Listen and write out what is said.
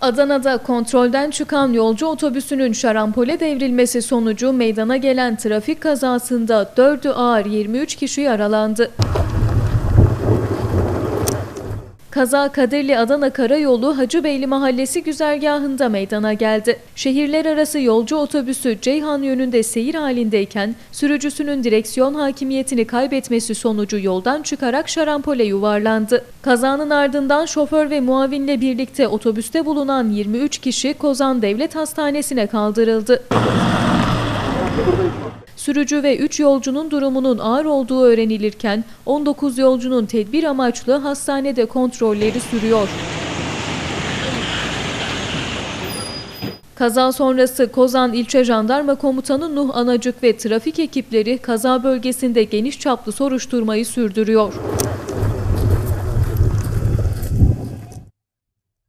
Adana'da kontrolden çıkan yolcu otobüsünün şarampole devrilmesi sonucu meydana gelen trafik kazasında 4'ü ağır 23 kişi yaralandı. Kaza Kadirli Adana Karayolu Hacıbeyli Mahallesi güzergahında meydana geldi. Şehirler arası yolcu otobüsü Ceyhan yönünde seyir halindeyken sürücüsünün direksiyon hakimiyetini kaybetmesi sonucu yoldan çıkarak şarampole yuvarlandı. Kazanın ardından şoför ve muavinle birlikte otobüste bulunan 23 kişi Kozan Devlet Hastanesi'ne kaldırıldı. Sürücü ve 3 yolcunun durumunun ağır olduğu öğrenilirken 19 yolcunun tedbir amaçlı hastanede kontrolleri sürüyor. Kaza sonrası Kozan İlçe Jandarma Komutanı Nuh Anacık ve trafik ekipleri kaza bölgesinde geniş çaplı soruşturmayı sürdürüyor.